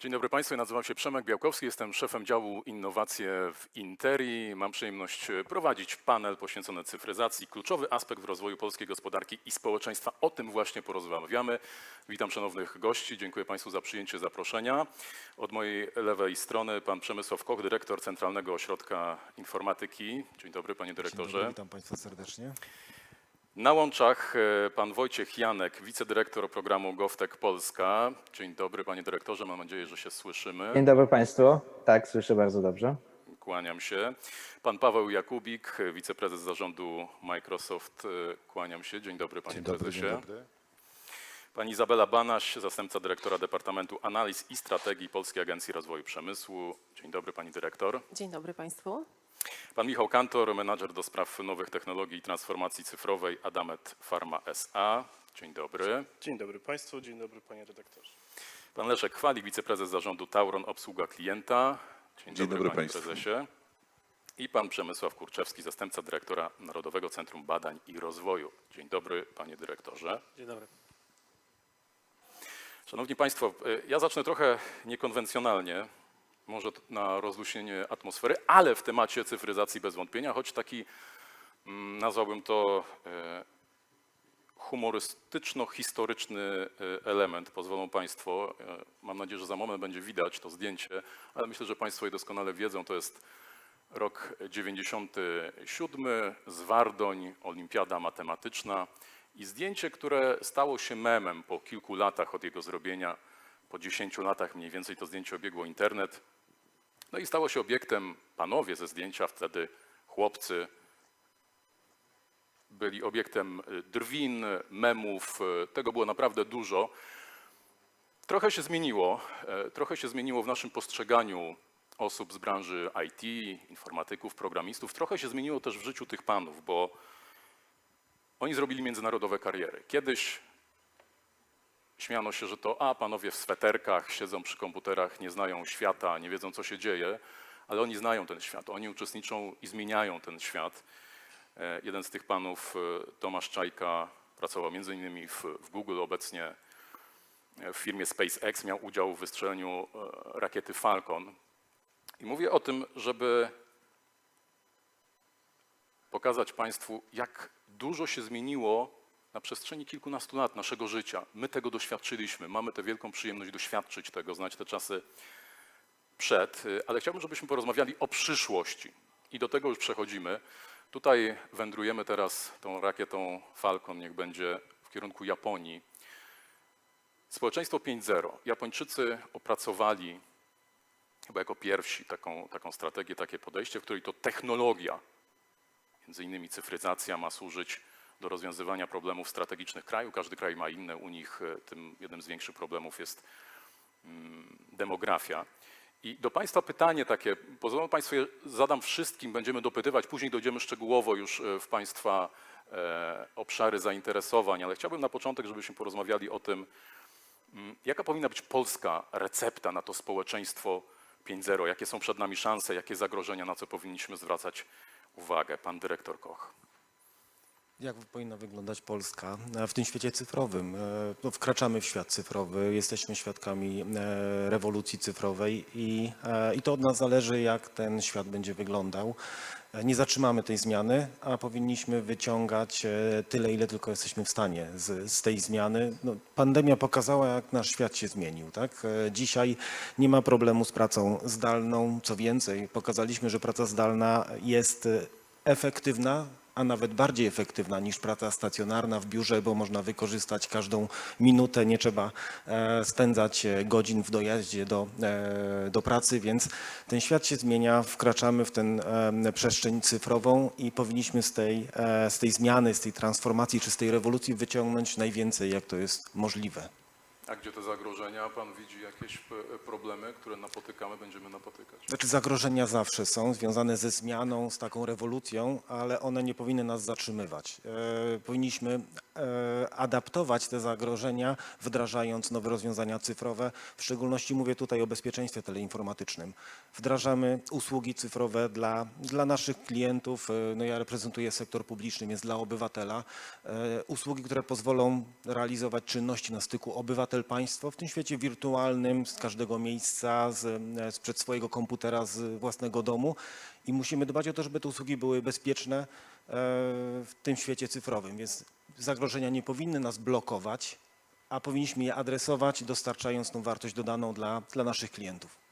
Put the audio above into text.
Dzień dobry Państwu, nazywam się Przemek Białkowski, jestem szefem działu innowacje w Interi. Mam przyjemność e, prowadzić panel poświęcony cyfryzacji, kluczowy aspekt w rozwoju polskiej gospodarki i społeczeństwa. O tym właśnie porozmawiamy. Witam szanownych gości, dziękuję Państwu za przyjęcie zaproszenia. Od mojej lewej strony pan Przemysław Koch, dyrektor Centralnego Ośrodka Informatyki. Dzień dobry panie Dzień dyrektorze. dobry, witam Państwa serdecznie. Na łączach e, pan Wojciech Janek, wicedyrektor programu GovTech Polska. Dzień dobry panie dyrektorze, mam nadzieję, że się słyszymy. Dzień dobry Państwu. Tak, słyszę bardzo dobrze. Kłaniam się. Pan Paweł Jakubik, wiceprezes zarządu Microsoft. e, Kłaniam się. Dzień dobry panie Dzień dobry, prezesie. dzień dobry. Pani Izabela Banaś, zastępca dyrektora Departamentu Analiz i Strategii Polskiej Agencji Rozwoju Przemysłu. Dzień dobry pani dyrektor. Dzień dobry Państwu. Pan Michał Kantor, menadżer do spraw nowych technologii i transformacji cyfrowej Adamet Pharma SA. Dzień dobry. Dzień dobry Państwu, dzień dobry Panie Redaktorze. Pan Leszek Chwalik, wiceprezes zarządu Tauron Obsługa Klienta. Dzień, Dzień dobry, dobry panie państwu. prezesie. I pan Przemysław Kurczewski, zastępca dyrektora Narodowego Centrum Badań i Rozwoju. Dzień dobry, panie dyrektorze. Dzień dobry. Szanowni Państwo, y, ja zacznę trochę niekonwencjonalnie, może na rozluźnienie atmosfery, ale w temacie cyfryzacji bez wątpienia, choć taki mm, nazwałbym to e, humorystyczno-historyczny e, element, pozwolą Państwo. e, Mam nadzieję, że za moment będzie widać to zdjęcie, ale myślę, że Państwo je doskonale wiedzą. To jest rok 97, Zwardoń, Olimpiada Matematyczna i zdjęcie, które stało się memem po kilku latach od jego zrobienia, po 10 latach mniej więcej to zdjęcie obiegło internet. No i stało się obiektem, panowie ze zdjęcia, wtedy chłopcy, byli obiektem y, drwin, memów, y, tego było naprawdę dużo. Trochę się zmieniło, e, trochę się zmieniło w naszym postrzeganiu osób z branży IT, informatyków, programistów. Trochę się zmieniło też w życiu tych panów, bo oni zrobili międzynarodowe kariery. Kiedyś śmiano się, że to a panowie w sweterkach siedzą przy komputerach, nie znają świata, nie wiedzą co się dzieje, ale oni znają ten świat, oni uczestniczą i zmieniają ten świat. E, Jeden z tych panów, e, Tomasz Czajka, pracował między innymi w, w Google, obecnie e, w firmie SpaceX, miał udział w wystrzeleniu rakiety Falcon. I mówię o tym, żeby pokazać Państwu, jak dużo się zmieniło na przestrzeni kilkunastu lat naszego życia. My tego doświadczyliśmy, mamy tę wielką przyjemność doświadczyć tego, znać te czasy przed, ale chciałbym, żebyśmy porozmawiali o przyszłości. I do tego już przechodzimy. Tutaj wędrujemy teraz tą rakietą Falcon, niech będzie w kierunku Japonii. Społeczeństwo 5.0. Japończycy opracowali chyba jako pierwsi taką, taką strategię, takie podejście, w której to technologia, między innymi cyfryzacja, ma służyć do rozwiązywania problemów strategicznych kraju. Każdy kraj ma inne. U nich e, tym jednym z większych problemów jest mm, demografia. I do Państwa pytanie takie, pozwolą Państwo, je zadam wszystkim, będziemy dopytywać, później dojdziemy szczegółowo już e, w Państwa e, obszary zainteresowań, ale chciałbym na początek, żebyśmy porozmawiali o tym, mm, jaka powinna być polska recepta na to społeczeństwo 5.0, jakie są przed nami szanse, jakie zagrożenia, na co powinniśmy zwracać uwagę. Pan dyrektor Koch. Jak powinna wyglądać Polska e, w tym świecie cyfrowym? E, No, wkraczamy w świat cyfrowy, jesteśmy świadkami e, rewolucji cyfrowej i, i to od nas zależy, jak ten świat będzie wyglądał. Nie zatrzymamy tej zmiany, a powinniśmy wyciągać tyle, ile tylko jesteśmy w stanie z, z tej zmiany. No, pandemia pokazała, jak nasz świat się zmienił. Tak? Dzisiaj nie ma problemu z pracą zdalną. Co więcej, pokazaliśmy, że praca zdalna jest efektywna, a nawet bardziej efektywna niż praca stacjonarna w biurze, bo można wykorzystać każdą minutę, nie trzeba e, spędzać e, godzin w dojeździe do, e, do pracy, więc ten świat się zmienia, wkraczamy w tę przestrzeń cyfrową i powinniśmy z tej, z tej zmiany, z tej transformacji czy z tej rewolucji wyciągnąć najwięcej, jak to jest możliwe. A gdzie te zagrożenia? Pan widzi jakieś p- problemy, które napotykamy, będziemy napotykać? Znaczy zagrożenia zawsze są związane ze zmianą, z taką rewolucją, ale one nie powinny nas zatrzymywać. E, powinniśmy e, adaptować te zagrożenia, wdrażając nowe rozwiązania cyfrowe. W szczególności mówię tutaj o bezpieczeństwie teleinformatycznym. Wdrażamy usługi cyfrowe dla, dla naszych klientów. E, no ja reprezentuję sektor publiczny, więc dla obywatela. E, usługi, które pozwolą realizować czynności na styku obywatel obywatel, państwo w tym świecie wirtualnym, z każdego miejsca, z, e, sprzed swojego komputera, z własnego domu i musimy dbać o to, żeby te usługi były bezpieczne e, w tym świecie cyfrowym, więc zagrożenia nie powinny nas blokować, a powinniśmy je adresować, dostarczając tą wartość dodaną dla, dla naszych klientów.